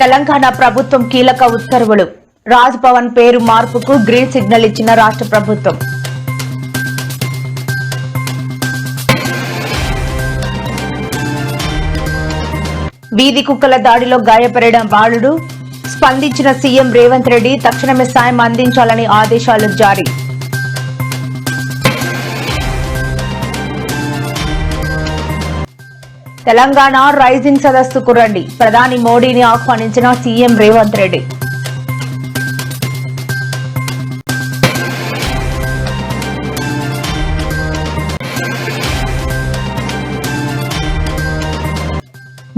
తెలంగాణ ప్రభుత్వం కీలక ఉత్తర్వులు. రాజ్ భవన్ పేరు మార్పుకు గ్రీన్ సిగ్నల్ ఇచ్చిన రాష్ట్ర ప్రభుత్వం. వీధి కుక్కల దాడిలో గాయపడిన బాలుడు. స్పందించిన సీఎం రేవంత్ రెడ్డి తక్షణమే సాయం అందించాలని ఆదేశాలు జారీ. తెలంగాణ రైజింగ్ సదస్సుకు రండి. ప్రధాని మోడీని ఆహ్వానించిన సీఎం రేవంత్ రెడ్డి.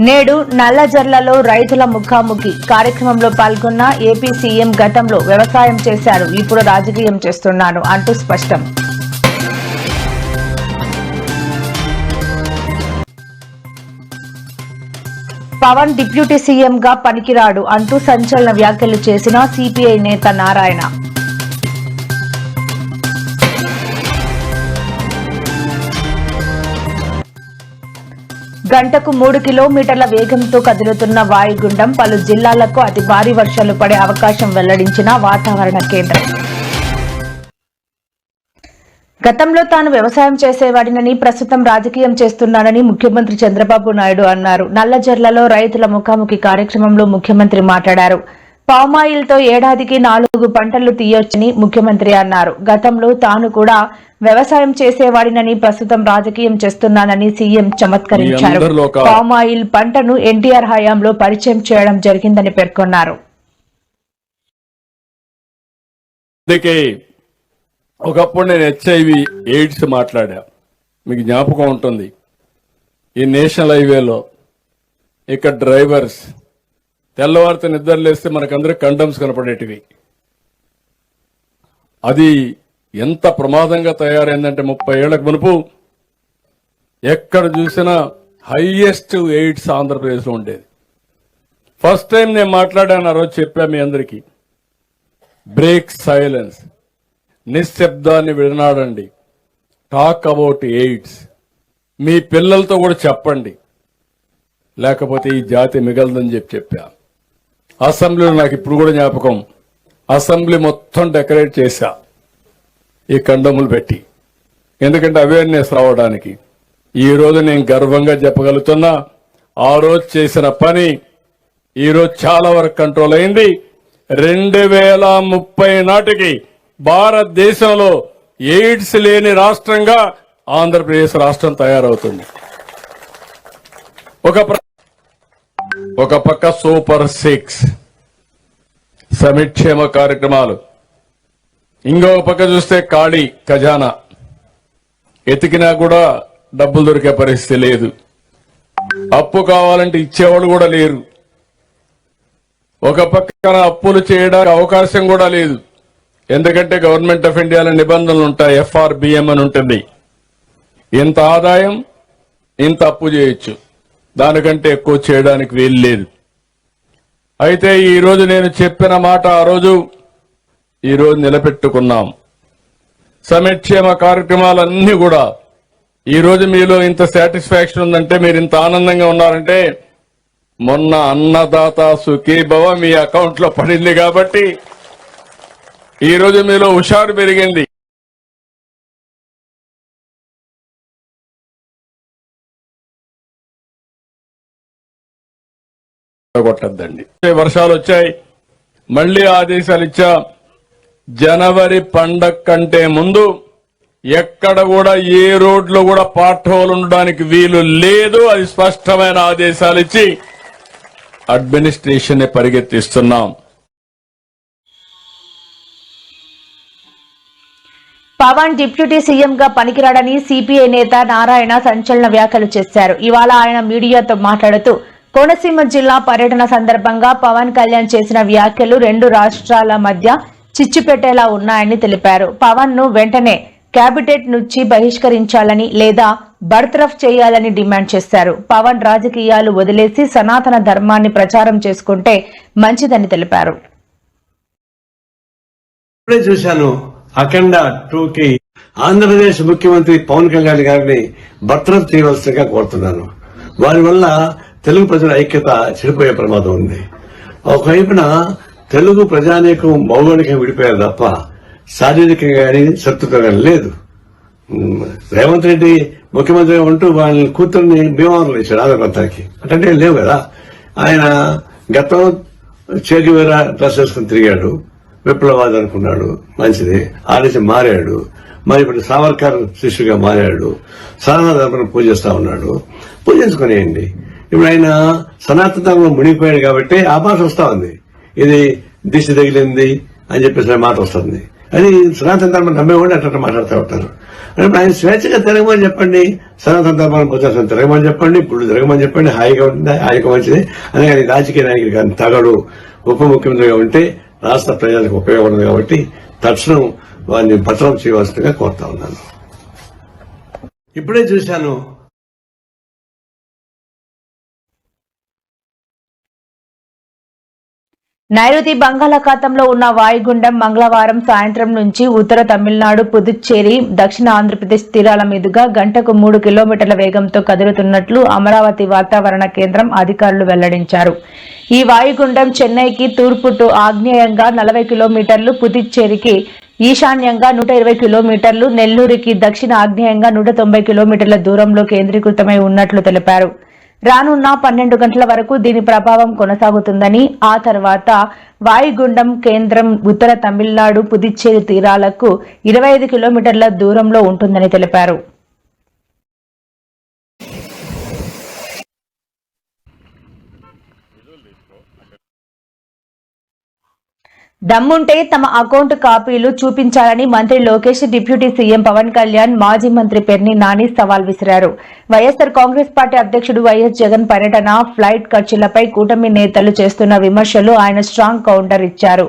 నేడు నల్లజర్లలో రైతుల ముఖాముఖి కార్యక్రమంలో పాల్గొన్న ఏపీ సీఎం గతంలో వ్యవసాయం చేశారు. ఇప్పుడు రాజకీయం చేస్తున్నాను అంటూ స్పష్టం. పవన్ డిప్యూటీ సీఎంగా పనికిరాడు అంటూ సంచలన వ్యాఖ్యలు చేసిన సిపిఐ నేత నారాయణ. గంటకు మూడు కిలోమీటర్ల వేగంతో కదులుతున్న వాయుగుండం పలు జిల్లాలకు అతి భారీ వర్షాలు పడే అవకాశం వెల్లడించిన వాతావరణ కేంద్రం. గతంలో తాను వ్యవసాయం చేసేవాడినని ప్రస్తుతం రాజకీయం చేస్తున్నానని ముఖ్యమంత్రి చంద్రబాబు నాయుడు అన్నారు. నల్లజర్లలో రైతుల ముఖాముఖి కార్యక్రమంలో ముఖ్యమంత్రి మాట్లాడారు. పామాయిల్తో ఏడాదికి నాలుగు పంటలు తీయొచ్చని ముఖ్యమంత్రి అన్నారు. గతంలో తాను కూడా వ్యవసాయం చేసేవాడినని ప్రస్తుతం రాజకీయం చేస్తున్నానని సీఎం చమత్కరించారు. పామాయిల్ పంటను ఎన్టీఆర్ హయాంలో పరిచయం చేయడం జరిగిందని పేర్కొన్నారు. ఒకప్పుడు నేను హెచ్ఐవి ఎయిడ్స్ మాట్లాడా. మీకు జ్ఞాపకం ఉంటుంది. ఈ నేషనల్ హైవేలో ఇక్కడ డ్రైవర్స్ తెల్లవారితో నిద్రలేస్తే మనకందరూ కండమ్స్ కనపడేటివి. అది ఎంత ప్రమాదంగా తయారైందంటే ముప్పై ఏళ్ళకు మునుపు ఎక్కడ చూసినా హైయెస్ట్ ఎయిడ్స్ ఆంధ్రప్రదేశ్లో ఉండేది. ఫస్ట్ టైం నేను మాట్లాడాను ఆ రోజు చెప్పా మీ అందరికీ. బ్రేక్ సైలెన్స్ నిశ్శబ్దాన్ని విడనాడండి. టాక్ అబౌట్ ఎయిడ్స్ మీ పిల్లలతో కూడా చెప్పండి. లేకపోతే ఈ జాతి మిగలదని చెప్పి చెప్పా. అసెంబ్లీలో నాకు ఇప్పుడు కూడా జ్ఞాపకం. అసెంబ్లీ మొత్తం డెకరేట్ చేశా. ఈ కండములు పెట్టి. ఎందుకంటే అవేర్నెస్ రావడానికి. ఈ రోజు నేను గర్వంగా చెప్పగలుగుతున్నా ఆ రోజు చేసిన పని ఈరోజు చాలా వరకు కంట్రోల్ అయింది. రెండు వేల ముప్పై నాటికి భారతదేశంలో ఎయిడ్స్ లేని రాష్ట్రంగా ఆంధ్రప్రదేశ్ రాష్ట్రం తయారవుతుంది. ఒక ఒక పక్క సూపర్ సిక్స్ సమిక్షేమ కార్యక్రమాలు. ఇంకొక పక్క చూస్తే ఖాళీ ఖజానా. ఎతికినా కూడా డబ్బులు దొరికే పరిస్థితి లేదు. అప్పు కావాలంటే ఇచ్చేవాళ్ళు కూడా లేరు. ఒక పక్కన అప్పులు చేయడానికి అవకాశం కూడా లేదు. ఎందుకంటే గవర్నమెంట్ ఆఫ్ ఇండియాలో నిబంధనలు ఉంటాయి ఎఫ్ఆర్బిఎం అని ఉంటుంది. ఇంత ఆదాయం ఇంత అప్పు చేయొచ్చు. దానికంటే ఎక్కువ చేయడానికి వీలు లేదు. అయితే ఈరోజు నేను చెప్పిన మాట ఆ రోజు ఈరోజు నిలబెట్టుకున్నాం. సమక్షేమ కార్యక్రమాలన్నీ కూడా ఈరోజు మీలో ఇంత సాటిస్ఫాక్షన్ ఉందంటే మీరు ఇంత ఆనందంగా ఉన్నారంటే మొన్న అన్నదాత సుఖీభవ మీ అకౌంట్లో పడింది కాబట్టి ఈ రోజు మీలో హుషారు పెరిగింది. కొట్టద్దండి. వర్షాలు వచ్చాయి. మళ్ళీ ఆదేశాలు ఇచ్చా. జనవరి పండగ కంటే ముందు ఎక్కడ కూడా ఏ రోడ్లో కూడా పాట్ హోల్ ఉండడానికి వీలు లేదు అది స్పష్టమైన ఆదేశాలు ఇచ్చి అడ్మినిస్ట్రేషన్ పరిగెత్తిస్తున్నాం. పవన్ డిప్యూటీ సీఎంగా పనికిరాడని సిపిఐ నేత నారాయణ సంచలన వ్యాఖ్యలు చేశారు. ఇవాళ ఆయన మీడియాతో మాట్లాడుతూ కోనసీమ జిల్లా పర్యటన సందర్భంగా పవన్ కళ్యాణ్ చేసిన వ్యాఖ్యలు రెండు రాష్ట్రాల మధ్య చిచ్చు పెట్టేలా ఉన్నాయని తెలిపారు. పవన్ను వెంటనే కేబినెట్ నుంచి బహిష్కరించాలని లేదా బర్తరఫ్ చేయాలని డిమాండ్ చేశారు. పవన్ రాజకీయాలు వదిలేసి సనాతన ధర్మాన్ని ప్రచారం చేసుకుంటే మంచిదని తెలిపారు. ఇప్పుడే చూశాను అఖండ టూ కి ఆంధ్రప్రదేశ్ ముఖ్యమంత్రి పవన్ కళ్యాణ్ గారిని భర్తరఫ్ చేయవలసిందిగా కోరుతున్నాను. వారి వల్ల తెలుగు ప్రజల ఐక్యత చెడిపోయే ప్రమాదం ఉంది. ఒకవైపున తెలుగు ప్రజానీకం భౌగోళికంగా విడిపోయారు తప్ప శారీరకంగా కానీ శత్రుతో కానీ లేదు. రేవంత్ రెడ్డి ముఖ్యమంత్రిగా ఉంటూ వాళ్ళని కూతుర్ని భీమవరంలో ఇచ్చాడు ఆంధ్రప్రదేశ్కి అంటే లేవు కదా. ఆయన గతంలో చేతివేర డ్రెస్ వేసుకుని తిరిగాడు. విప్లవాది అనుకున్నాడు. మంచిది. ఆ నుంచి మారాడు. మరి ఇప్పుడు సావర్కర్ శిష్యుగా మారాడు. సనాతన ధర్మం పూజిస్తా ఉన్నాడు. పూజించుకునేయండి ఇప్పుడు ఆయన సనాతన ధర్మం మునిగిపోయాడు కాబట్టి ఆ భాష వస్తా ఉంది. ఇది దిశ తగిలింది అని చెప్పేసి మాట వస్తుంది. అది సనాతన ధర్మం నమ్మేవాడు అట్లా మాట్లాడుతూ ఉంటారు. అంటే ఇప్పుడు ఆయన స్వేచ్ఛగా తిరగమని చెప్పండి సనాతన ధర్మాన్ని పూజాసం తిరగమని చెప్పండి ఇప్పుడు తిరగమని చెప్పండి హాయిగా ఉంటుంది హాయిగా మంచిది. అందుకని రాజకీయ నాయకుడు కానీ తగడు ఉప ముఖ్యమంత్రిగా ఉంటే రాష్ట్ర ప్రజలకు ఉపయోగపడదు కాబట్టి తక్షణం వారిని భద్రం చేయవలసిందిగా కోరుతా ఉన్నాను. ఇప్పుడే చూశాను నైరుతి బంగాళాఖాతంలో ఉన్న వాయుగుండం మంగళవారం సాయంత్రం నుంచి ఉత్తర తమిళనాడు పుదుచ్చేరి దక్షిణ ఆంధ్రప్రదేశ్ తీరాల మీదుగా గంటకు మూడు కిలోమీటర్ల వేగంతో కదులుతున్నట్లు అమరావతి వాతావరణ కేంద్రం అధికారులు వెల్లడించారు. ఈ వాయుగుండం చెన్నైకి తూర్పు టు ఆగ్నేయంగా నలభై కిలోమీటర్లు పుదుచ్చేరికి ఈశాన్యంగా నూట ఇరవై కిలోమీటర్లు నెల్లూరుకి దక్షిణ ఆగ్నేయంగా నూట తొంభై కిలోమీటర్ల దూరంలో కేంద్రీకృతమై ఉన్నట్లు తెలిపారు. రానున్న పన్నెండు గంటల వరకు దీని ప్రభావం కొనసాగుతుందని ఆ తర్వాత వాయుగుండం కేంద్రం ఉత్తర తమిళనాడు పుదుచ్చేరి తీరాలకు ఇరవై ఐదు కిలోమీటర్ల దూరంలో ఉంటుందని తెలిపారు. దమ్ముంటే తమ అకౌంట్ కాపీలు చూపించాలని మంత్రి లోకేష్ డిప్యూటీ సీఎం పవన్ కళ్యాణ్ మాజీ మంత్రి పెర్ని నాని సవాల్ విసిరారు. వైఎస్సార్ కాంగ్రెస్ పార్టీ అధ్యక్షుడు వైఎస్ జగన్ పర్యటన ఫ్లైట్ ఖర్చులపై కూటమి నేతలు చేస్తున్న విమర్శలు ఆయన స్ట్రాంగ్ కౌంటర్ ఇచ్చారు.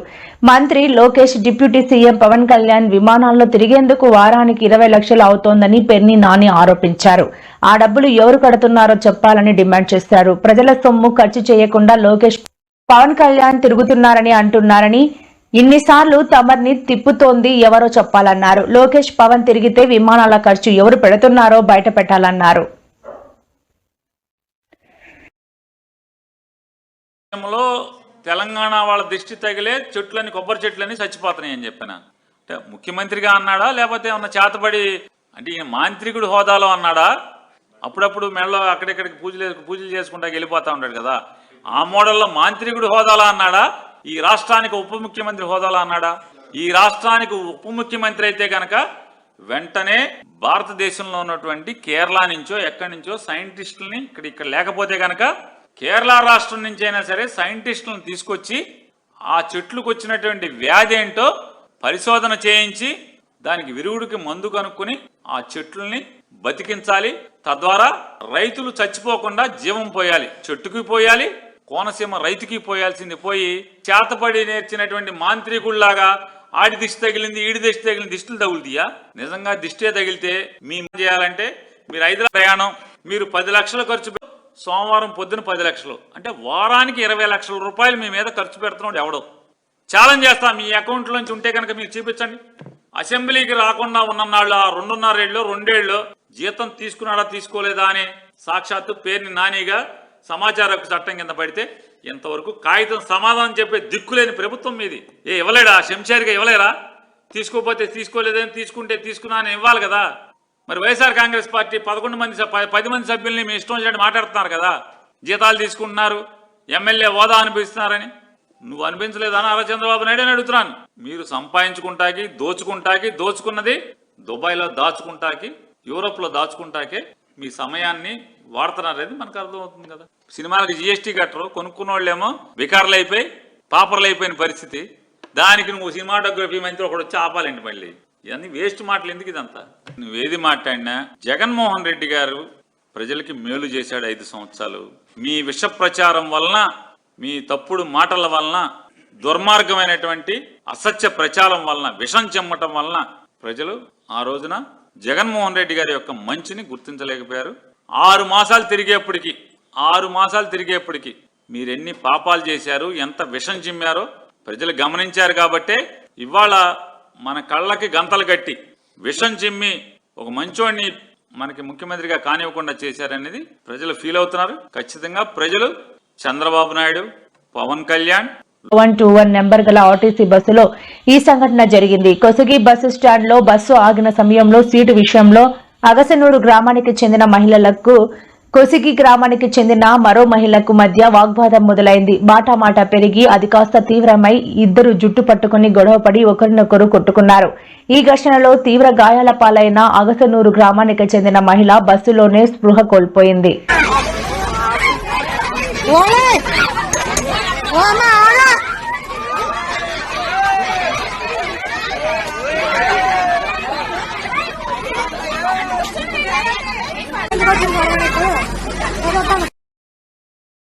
మంత్రి లోకేష్ డిప్యూటీ సీఎం పవన్ కళ్యాణ్ విమానాల్లో తిరిగేందుకు వారానికి ఇరవై లక్షలు అవుతోందని పెర్ని నాని ఆరోపించారు. ఆ డబ్బులు ఎవరు కడుతున్నారో చెప్పాలని డిమాండ్ చేశారు. ప్రజల సొమ్ము ఖర్చు చేయకుండా లోకేష్ పవన్ కళ్యాణ్ తిరుగుతున్నారని అంటున్నారని ఇన్నిసార్లు తమర్ని తిప్పుతోంది ఎవరో చెప్పాలన్నారు. లోకేష్ పవన్ తిరిగితే విమానాల ఖర్చు ఎవరు పెడుతున్నారో బయట పెట్టాలన్నారు తెలంగాణ వాళ్ళ దిష్టి తగిలే చెట్లని కొబ్బరి చెట్లని చచ్చిపోతున్నాయి అని చెప్పిన. అంటే ముఖ్యమంత్రిగా అన్నాడా? లేకపోతే ఏమన్నా చేతబడి అంటే ఈయన మాంత్రికుడు హోదాలో అన్నాడా? అప్పుడప్పుడు మెడలో అక్కడిక్కడికి పూజలు పూజలు చేసుకుంటా వెళ్ళిపోతా ఉంటాడు కదా. ఆ మోడల్లో మాంత్రికుడు హోదాలా అన్నాడా? ఈ రాష్ట్రానికి ఉప ముఖ్యమంత్రి హోదాలా అన్నాడా? ఈ రాష్ట్రానికి ఉప ముఖ్యమంత్రి అయితే కనుక వెంటనే భారతదేశంలో ఉన్నటువంటి కేరళ నుంచో ఎక్కడి నుంచో సైంటిస్టులని ఇక్కడ ఇక్కడ లేకపోతే కనుక కేరళ రాష్ట్రం నుంచి అయినా సరే సైంటిస్టులను తీసుకొచ్చి ఆ చెట్లకు వచ్చినటువంటి వ్యాధి ఏంటో పరిశోధన చేయించి దానికి విరుగుడికి మందు కనుక్కొని ఆ చెట్లని బతికించాలి. తద్వారా రైతులు చచ్చిపోకుండా జీవం పోయాలి. చెట్టుకి పోయాలి. కోనసీమ రైతుకి పోయాల్సింది పోయి చేతపడి నేర్చినటువంటి మాంత్రికుల్లాగా ఆడి దిష్టి తగిలింది ఈడి దిష్టి తగిలింది దిష్టిలు తగులుతీయా? నిజంగా దిష్టే తగిలితే మీ ఏం చేయాలంటే మీరు హైదరాబాద్ ప్రయాణం మీరు పది లక్షలు ఖర్చు సోమవారం పొద్దున పది లక్షలు. అంటే వారానికి ఇరవై లక్షల రూపాయలు మీ మీద ఖర్చు పెడుతున్నాడు ఎవడో. ఛాలెంజ్ చేస్తాను మీ అకౌంట్లోంచి ఉంటే కనుక మీరు చూపించండి. అసెంబ్లీకి రాకుండా ఉన్ననాళ్ళు ఆ రెండున్నరేళ్ళు రెండేళ్ళు జీతం తీసుకున్నాడా తీసుకోలేదా అని సాక్షాత్తు పేరుని నానిగా సమాచార చట్టం కింద పడితే ఇంతవరకు కాగితం సమాధానం చెప్పే దిక్కులేని ప్రభుత్వం మీది. ఏ ఇవ్వలేడా? శంషారిగా ఇవ్వలేరా? తీసుకోపోతే తీసుకోలేదని తీసుకుంటే తీసుకున్నా అని ఇవ్వాలి కదా. మరి వైఎస్ఆర్ కాంగ్రెస్ పార్టీ పదకొండు మంది పది మంది సభ్యుల్ని మీ ఇష్టం వచ్చినట్టు మాట్లాడుతున్నారు కదా. జీతాలు తీసుకుంటున్నారు ఎమ్మెల్యే హోదా అనిపిస్తున్నారని నువ్వు అనిపించలేదని అని అలా చంద్రబాబు నాయుడు అని అడుగుతున్నాను. మీరు సంపాదించుకుంటాకి దోచుకుంటాకి దోచుకున్నది దుబాయ్లో దాచుకుంటాకి యూరోప్లో దాచుకుంటాకే మీ సమయాన్ని వాడుతున్నారనేది మనకు అర్థమవుతుంది కదా. సినిమాలకు జిఎస్టీ కట్టరు కొనుక్కున్న వాళ్ళేమో వికారులు అయిపోయి పాపర్లు అయిపోయిన పరిస్థితి. దానికి నువ్వు సినిమాటోగ్రఫీ మంత్రి ఒకడు వచ్చి ఆపాలండి మళ్ళీ? ఇవన్నీ వేస్ట్ మాటలు ఎందుకు ఇదంతా? నువ్వేది మాట్లాడినా జగన్మోహన్ రెడ్డి గారు ప్రజలకి మేలు చేశాడు ఐదు సంవత్సరాలు. మీ విష ప్రచారం వలన మీ తప్పుడు మాటల వలన దుర్మార్గమైనటువంటి అసత్య ప్రచారం వలన విషం చెమ్మటం వలన ప్రజలు ఆ రోజున జగన్మోహన్ రెడ్డి గారి యొక్క మంచిని గుర్తించలేకపోయారు. ఆరు మాసాలు తిరిగేప్పటికి ఆరు మాసాలు తిరిగేప్పటికి మీరెన్ని పాపాలు చేశారు ఎంత విషం చిమ్మారో ప్రజలు గమనించారు కాబట్టే ఇవాళ మన కళ్ళకి గంతలు కట్టి విషం చిమ్మి ఒక మంచోడిని మనకి ముఖ్యమంత్రిగా కానివ్వకుండా చేశారనేది ప్రజలు ఫీల్ అవుతున్నారు. ఖచ్చితంగా ప్రజలు Chandrababu Naidu Pawan Kalyan one two one number గల ఆర్టీసీ బస్సులో ఈ సంఘటన జరిగింది. కొసగి బస్సు స్టాండ్లో బస్సు ఆగిన సమయంలో సీటు విషయంలో అగసనూరు గ్రామానికి చెందిన మహిళలకు కొసిగి గ్రామానికి చెందిన మరో మహిళకు మధ్య వాగ్వాదం మొదలైంది. బాటామాట పెరిగి అది కాస్త తీవ్రమై ఇద్దరు జుట్టు పట్టుకుని గొడవపడి ఒకరినొకరు కొట్టుకున్నారు. ఈ ఘర్షణలో తీవ్ర గాయాల పాలైన అగసనూరు గ్రామానికి చెందిన మహిళ బస్సులోనే స్పృహ కోల్పోయింది. ఓమా! が自分がられて、ただただ